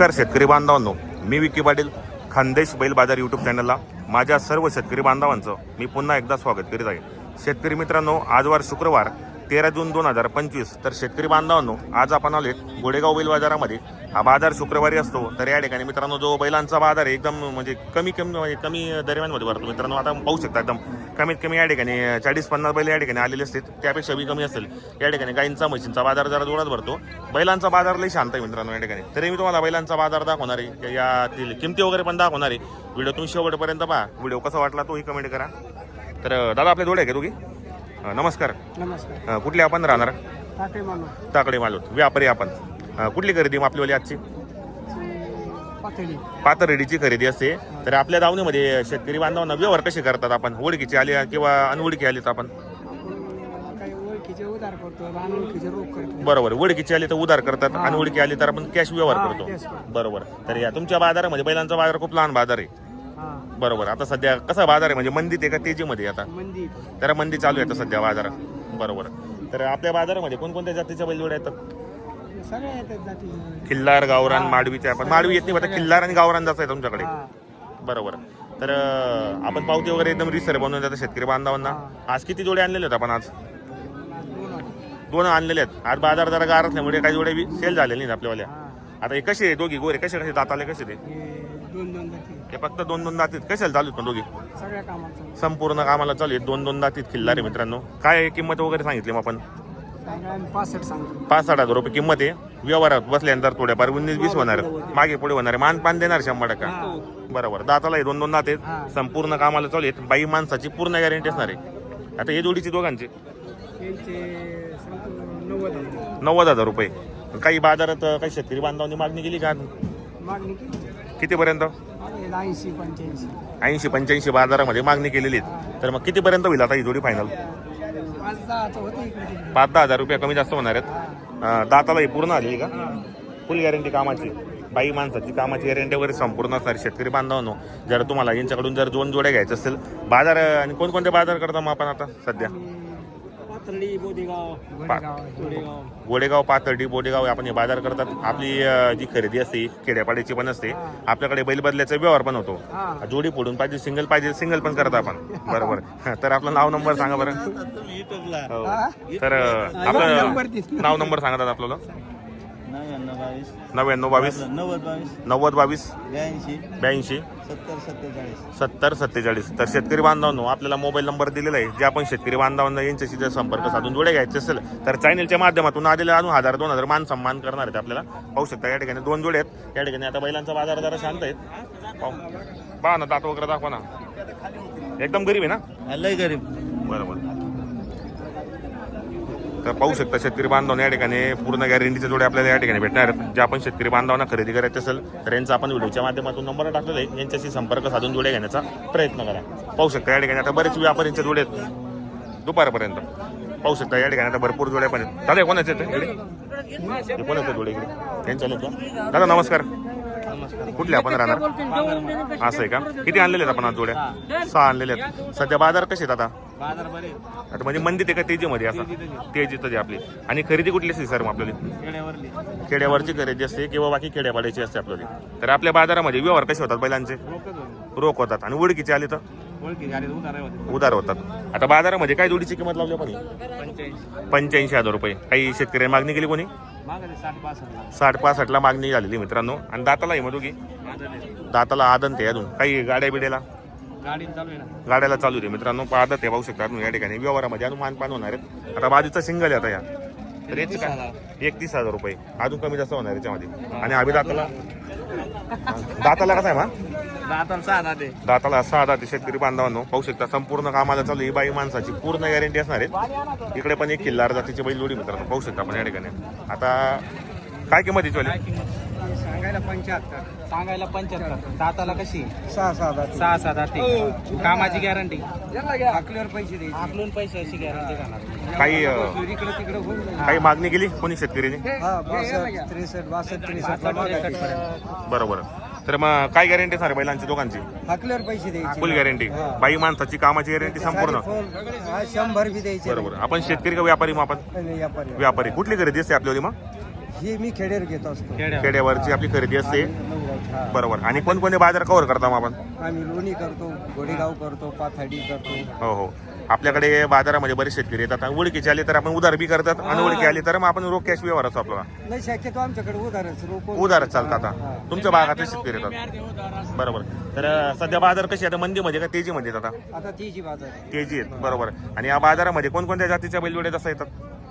नमस्कार शेतकरी बांधवांनो. मी विकी पाटील खानदेश बैल बाजार यूट्यूब चॅनलला माझ्या सर्व शेतकरी बांधवांचं मी पुन्हा एकदा स्वागत करीत आहे. शेतकरी मित्रांनो आजवार शुक्रवार तेरा जून दोन हजार पंचवीस. तर शेतकरी बांधवांनो आज आपण आलो गोडेगाव बैल बाजारामध्ये. हा बाजार शुक्रवारी असतो तर या ठिकाणी मित्रांनो जो बैलांचा बाजार आहे एकदम म्हणजे कमी कमी म्हणजे कमी दरम्यानमध्ये भरतो. मित्रांनो आता पाहू शकता एकदम कमीत कमी या ठिकाणी चाळीस पन्नास बैल या ठिकाणी आलेले असतात त्यापेक्षा बी कमी असेल. या ठिकाणी गाईंचा म्हशींचा बाजार जरा जोरात भरतो. बैलांचा बाजार लई शांत आहे मित्रांनो या ठिकाणी. तरी मी तुम्हाला बैलांचा बाजार दाखवणार आहे. यातील किमती वगैरे पण दाखवणार आहे. व्हिडिओ तुम्ही शेवटपर्यंत पहा. व्हिडिओ कसा वाटला तोही कमेंट करा. तर दादा आपल्या जोडे आहे का दोघी? नमस्कार. नमस्कार. कुठले आपण राहणार? ताकडे मालूत व्यापारी आपण. कुठली खरेदी मग आपलीवाली आजची? पातरेडीची खरेदी असते. तर आपल्या दावणीमध्ये शेतकरी बांधवांना व्यवहार कसे करतात आपण. ओळखीचे आले किंवा अनओळखी आले तर आपण. बरोबर. ओळखीचे आले तर उधार करतात. अनओळखी आले तर आपण कॅश व्यवहार करतो. बरोबर. तर या तुमच्या बाजारामध्ये बैलांचा बाजार खूप लहान बाजार आहे. बरोबर. आता सध्या कसा बाजार आहे? म्हणजे मंदीत आहे का तेजीमध्ये आता? तर मंदी चालू आहे आता सध्या बाजारात. बरोबर. तर आपल्या बाजारामध्ये कोणकोणत्या जातीच्या बैलजोड्या येतात? सगळ्या येतात जाती. खिल्लार गावरान माडवीचे आपण माडवी येत नाही आता खिल्लार आणि गावरान जात आहे तुमच्याकडे बरोबर. तर अं, आपण पावती वगैरे एकदम रिसर बनवून जातात शेतकरी बांधवांना. आज किती जोडे आणलेले आहेत आपण आज? दोन वाटे. दोन आणलेले आहेत. आज बाजार जरा गार असल्यामुळे काही जोडे सेल झालेले नाहीत आपल्यावाल्या. हा. आता हे कसे आहे दोघी? गोरे कसे कसे दाताले कसे ते? हे दोन दोन जाती हे फक्त दोन दोन दातीत कशाला चालू आहेत पण दोघी? सगळ्या कामाचं संपूर्ण कामाला चालू आहेत. दोन दोन दातीत खिल्लारे मित्रांनो. काय किंमत वगैरे सांगितली मग आपण? पासष्ट सांगतो. पाच साठ हजार रुपये किंमत आहे. व्यवहारात बसल्यानंतर थोड्याफार उन्नीस वीस होणार. आहेत. मागे पुढे होणार. मान पान देणार शंभर टक्का. बरोबर. दाताला हे दोन दोन दात हा. आहेत संपूर्ण कामाला चालू आहेत. बाई माणसाची पूर्ण गॅरंटी असणार आहे. आता हे जोडीची दोघांची? सांगतो नव्वद हजार. नव्वद हजार रुपये. काही बाजारात अं, काही शेतकरी बांधवांनी मागणी केली का? मागणी किती कितीपर्यंत? ऐंशी पंच्याऐंशी. ऐंशी पंच्याऐंशी बाजारामध्ये मागणी केलेली आहे तर मग कितीपर्यंत होईल आता ही जोडी फायनल पाच इकडे तिकडे पाच दहा हजार रुपये कमी जास्त होणार आहेत. दातालाही अं, दाताला ही पूर्ण आली का? फुल गॅरंटी कामाची. बाई माणसाची कामाची गॅरंटी वगैरे संपूर्ण असणार शेतकरी बांधवांनो जर तुम्हाला यांच्याकडून जर दोन जोड्या घ्यायचं असेल बाजार अं, आणि कोणकोणते बाजार करता मग आपण आता सध्या? पाथर्डी बोदेगाव. गोडेगाव गोडेगाव गोडेगाव पाथर्डी बोडेगाव आपण हे बाजार करतात. आपली अं, जी खरेदी असते खेड्यापाड्याची पण असते आपल्याकडे बैल बदल्याचा व्यवहार पण होतो. हा. जोडी फोडून पाहिजे सिंगल पाहिजे सिंगल पण करत आपण. बरोबर. तर आपलं नाव नंबर सांगा बरं. हो. तर अं, नंबर आपलं दिसला. नाव नंबर सांगा दादा आपल्याला. नव्याण्णव बावीस. नव्याण्णव बावीस. नव्वद बावीस. नव्वद बावीस. ब्याऐंशी. ब्याऐंशी. सत्तर सत्तेचाळीस. सत्तर सत्तेचाळीस. तर शेतकरी बांधवांनो आपल्याला मोबाईल नंबर दिलेला आहे. जे आपण शेतकरी बांधवांना यांच्याशी जर संपर्क साधून जोडे घ्यायचे असेल तर चॅनलच्या माध्यमातून आलेले अजून हजार दोन हजार मान सन्मान करणार आहेत. आपल्याला पाहू शकता या ठिकाणी दोन जोडे आहेत. या ठिकाणी आता बैलांचा बाजार जरा शांत आहे. पाहू. पहा ना दात वगैरे दाखवा ना. एकदम गरीब आहे ना? लय गरीब. बरोबर तर पाहू शकता शेतकरी बांधवांना या ठिकाणी पूर्ण गॅरंटीचे जोडे आपल्याला या ठिकाणी भेटणार आहेत. जे आपण शेतकरी बांधवांना खरेदी करायचे असेल तर यांचा आपण व्हिडिओच्या माध्यमातून नंबर टाकलेला आहे. यांच्याशी संपर्क साधून जोडे घेण्याचा प्रयत्न करा. पाहू शकता या ठिकाणी आता बरेच व्यापाऱ्यांचे जोडे आहेत. दुपारपर्यंत. पाहू शकता या ठिकाणी आता भरपूर जोड्या पण आहेत. दादा कोणाचे आहेत? कोणाचे जोडे इकडे? त्यांच्या का दादा नमस्कार. कुठले आपण राहणार असं आहे का? किती आणलेले आहेत आपण आज जोड्या? सहा आणलेले आहेत. सध्या बाजार कसे आहेत आता? बाजार बरे आता म्हणजे मंदी ते का तेजीमध्ये असं? तेजीत आहे. आपली. आणि खरेदी कुठली असते सर मग आपल्याला? खेड्यावरली. खेड्यावरची खरेदी असते किंवा बाकी खेड्यापाड्याची असते आपल्याला. तर आपल्या बाजारामध्ये व्यवहार कसे होतात बैलांचे? रोकच रोख होतात. आणि उडकीचे आले तर? ओळखी होते. उधार होतात. आता बाजारामध्ये काय जोडीची किंमत लावली आपण? पंच्याऐंशी. पंच्याऐंशी हजार रुपये. काही शेतकऱ्यांनी मागणी केली कोणी? साठ पासष्टला मागणी झालेली मित्रांनो. आणि दाताला ही मधुकी दाताला आदन ते अजून. काही गाड्या बिड्याला? गाडी चालू आहे ना. गाड्याला चालू आहे मित्रांनो. आदत आहे पाहू शकता तुम्ही. या ठिकाणी व्यवहारामध्ये अनुमान पान होणार आहेत. आता बाजूचा सिंगल आहे आता या. काय? एकतीस हजार रुपये. अजून कमी जास्त होणार याच्यामध्ये. आणि अभि दाताला. दाताला कसा आहे मा? दाताला सहा दाते. दाताला सहा दाते शेतकरी बांधवांनो. पाहू शकता संपूर्ण कामाला चालू ही बाई माणसाची पूर्ण गॅरंटी असणार आहे. इकडे पण एक किल्लार जातीची बैल जोडी मित्रांनो पाहू शकता आपण या ठिकाणी. आता काय किंमत याची वाली? सांगायला पंच्याहत्तर. सांगायला पंच्याहत्तर. दाताला कशी? सहा सहा जाती सहा सहा दाते. कामाची गॅरंटी आकलीवर पैसे द्यायचे. आकलून पैशाची गॅरंटी राहणार काही इकडे तिकडे होऊन. काही मागणी केली कोणी शेतकरीने? हा बासष्ट त्रेसष्ट बासष्ट त्रेसष्ट बरोबर. तर मग काय गॅरंटी आहे बैलांची दोघांची? हाकल्यावर पैसे द्यायचे फुल गॅरंटी बाई माणसाची कामाची गॅरंटी संपूर्ण. हा, शंभर बी द्यायचे बरोबर. आपण शेतकरी का व्यापारी मग आपण? व्यापारी. व्यापारी. कुठली खरेदी असते आपल्याला मग? ही मी खेडेर घेत असतो. खेड्यावर. खेड्यावरची आपली खरेदी असते. हा. बरोबर. आणि कोणकोणते बाजार कव्हर करता मग आपण? आम्ही लोणी करतो गोडेगाव करतो पाथर्डी करतो. हो हो. आपल्याकडे बाजारामध्ये बरेच शेतकरी येतात. आणि ओळखीचे आले तर आपण उधार बी करतात आणि ओळखी आली तर मग आपण रोख कॅश व्यवहार असतो आपला. नाही शक्यतो आमच्याकडे उधारच रोको उधार चालतात आता. तुमच्या भागातले शेतकरी येतात. बरोबर. तर सध्या बाजार कशी आहे आता मंदीमध्ये का तेजीमध्ये आहेत आता? आता तीची बाजार आहे. तेजी आहेत. बरोबर. आणि या बाजारामध्ये कोणकोणत्या जातीच्या बैलजोड्या जसं येतात?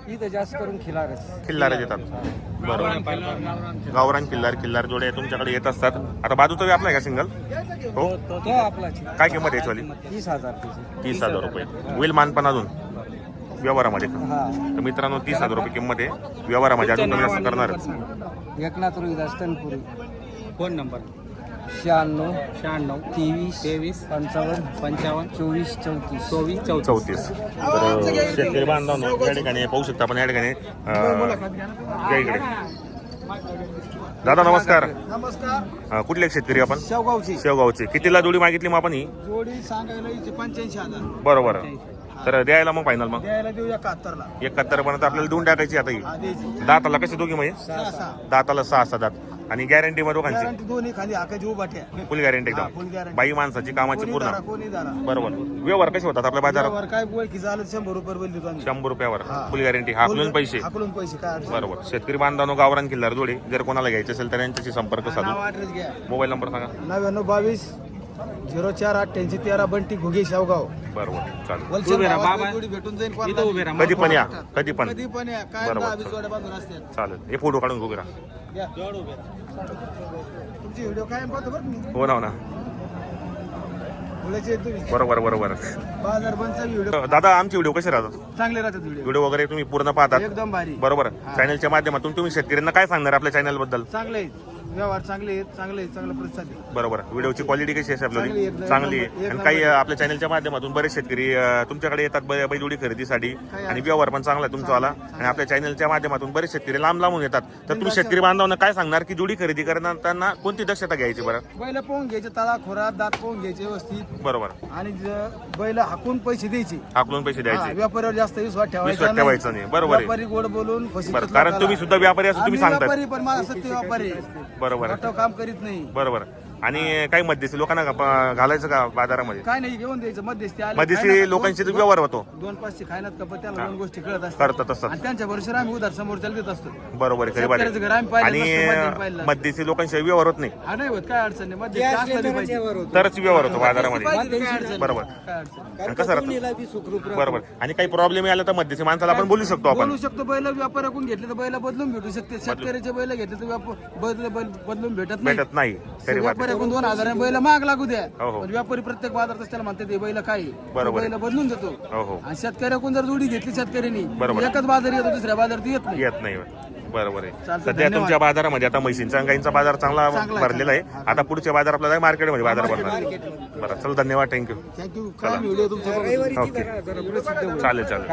इथं जास्त करून खिलारच. येतात. बरोबर. गावरान किल्लार किल्लार जोडे तुमच्याकडे येत असतात. आता बाजूचा आपला आहे का सिंगल? हो? तो आपलाच काय किंमत आहे याची वाली? तीस हजार त्याची. तीस हजार रुपये. होईल मानपण अजून? व्यवहारामध्ये? हा. तर मित्रांनो तीस हजार रुपये किंमत आहे. व्यवहारामध्ये अजून कमी जास्त करणार. एकनाथ रोहिदास तनपुरी. Phone number. शहाण्णव शहाण्णव तेवीस तेवीस पंचावन्न पंचावन्न चोवीस चौतीस. चोवीस चौतीस. चौतीस. तर शेतकरी बांधवांनो या ठिकाणी पाहू शकता आपण या ठिकाणी अं, या इकडे. दादा नमस्कार. नमस्कार. अं, कुठले शेतकरी आपण? शेवगावची. शेवगावचे. कितीला जोडी मागितली मग आपण ही? जोडी सांगायला इथे पंच्याऐंशी हजार. बरोबर. तर द्यायला मग फायनल मग? द्यायला देऊ एकाहत्तरला. एकाहत्तर पर्यंत आपल्याला देऊन टाकायची आता ही. आधीच दाताला कशी दोघी म्हणजे सहा सहा. दाताला सहा सहा दात. आणि गॅरंटी मग दोघांची? गॅरंटी दोन्ही खाली आकाची उभाट्या फुल गॅरंटी हा, full एकदम guarantee. बाई माणसाची कामाची कोणी पूर्ण. दारा कोणी दारा बरोबर. व्यवहार कसे होतात आपल्या बाजारात? काय ओळखी झालं शंभर रुपये बैल आम्ही. शंभर रुपयावर. हा. फुल गॅरंटी हाकलून पैसे. हाकलून पैसे काय अडचण बरोबर. शेतकरी बांधवानो गावरान किल्लार जोडे. जर कोणाला घ्यायचे असेल तर यांच्याशी संपर्क नाव साधू. ऍड्रेस घ्या. मोबाईल नंबर सांगा. नव्याण्णव बावीस झिरो चार अठ्ठ्याऐंशी तेरा बंटी घुगे शेवगाव. बरोबर. चालेल. उभे राहा, बाबा. जोडी भेटून जाईल इथं कोणाला. उभे राहा. कधी पण या. कधी पण. कधी पण या. काय बरोबर. दहा वीस जोड्या बांधून असतात. चालेल. हे फोटो काढून या. तुमची व्हिडिओ काय पाहतो बरं मी हो ना हो ना. तुम्ही बरोबर बरोबर. बाजार बंदचा व्हिडिओ दादा आमचे व्हिडिओ कसे राहतात? चांगले राहतात व्हिडिओ व्हिडिओ वगैरे तुम्ही पूर्ण पाहतात? एकदम भारी. बरोबर. चॅनलच्या माध्यमातून तुम्ही शेतकऱ्यांना काय सांगणार आपल्या चॅनलबद्दल? चांगले आहेत. व्यवहार चांगले आहेत चांगले आहेत चांगला प्रतिसाद आहे बरोबर. व्हिडिओची क्वालिटी कशी आहे चांगली आपल्याला आहे, चांगली एक आहे. नंबर- आणि काही. आपल्या चॅनलच्या माध्यमातून बरेच शेतकरी अं, तुमच्याकडे येतात बै- बैलजोडी खरेदीसाठी. आणि व्यवहार पण चांगला आहे तुमचावाला आणि आपल्या चॅनलच्या माध्यमातून बरेच शेतकरी लांब लांबून येतात. तर तुम्ही शेतकरी बांधवांना काय सांगणार की जोडी खरेदी करताना कोणती दक्षता घ्यायची बरं? बैल पोहून घ्यायचे तळा खोरात दात पोहून घ्यायचे व्यवस्थित. बरोबर. आणि ज- बैल हाकून पैसे द्यायचे. हाकलून पैसे हा, द्यायचे व्यापाऱ्यावर जास्त विश्वास ठेवायचा विश्वास ठेवायचा नाही. बरोबर आहे. व्यापारी गोड बोलून बरं कारण तुम्ही सुद्धा व्यापारी असं तुम्ही आम्ही सांगतात व्यापारी पण माझा सत्य व्यापारी बरोबर आहे. मोठं काम करीत नाही बरोबर आणि काही मध्यस्थी लोकांना का- प- घालायचं का बाजारामध्ये? काय नाही घेऊन द्यायचं. मध्यस्थी आले मध्यस्थी लोकांशी दोन- व्यवहार होतो. दोन पाचशे खायनात का पण त्याला दोन गोष्टी कळत असतात. करतात असतात आणि त्यांच्या भरोश्यावर आम्ही उधार समोरच्याला देत असतो. बरोबर आहे खरी शेतकऱ्याचं घर. आम्ही पाहिलं नसतं, मध्यम पाहिलं आणि. मध्यस्थी लोकांशी व्यवहार होत नाही. हा नाही होत. काय अडचण नाही. मध्यस्थी पाहिजे. तरच व्यवहार होतो बाजारामध्ये. पाहिजे, काय अडचण नाही. बरोबर काय अडचण नाही. आणि कसं राहतं. बरोबर. आणि काही प्रॉब्लेम आला तर मध्यस्थी माणसाला आपण बोलू शकतो आपण. बोलू शकतो बैल व्यापाऱ्याकडून घेतले तर बैल बदलून भेटू शकते. शेतकऱ्याचे बैल घेतले तर व्याप- बैल बैल बदलून भेटत नाही. भेटत नाही. खरी बात आहे. व्यापाऱ्याकडून दोन हजार बैल महाग लागू द्या. हो, हो. पण व्यापारी प्रत्येक बाजारात त्याला म्हणते ते बैल काय आहे? तो बरोबर बैल बदलून देतो. हो हो. आणि शेतकऱ्याकडून जर जोडी घेतली शेतकऱ्यांनी बरोबर. एकच बाजार येतो दुसऱ्या बाजारात येत नाही. येत नाही. बरोबर आहे. चालतं, सध्या धन्यवाद. तुमच्या बाजारामध्ये आता म्हशींचा गाईंचा बाजार चांगला चांगला आहे, भरलेला आहे. आता पुढच्या बाजार आपल्याला मार्केटमध्ये बाजार भरणार बरं चल धन्यवाद. थँक्यू थँक्यू काय व्हिडिओ तुमचा ओके चालेल चालेल.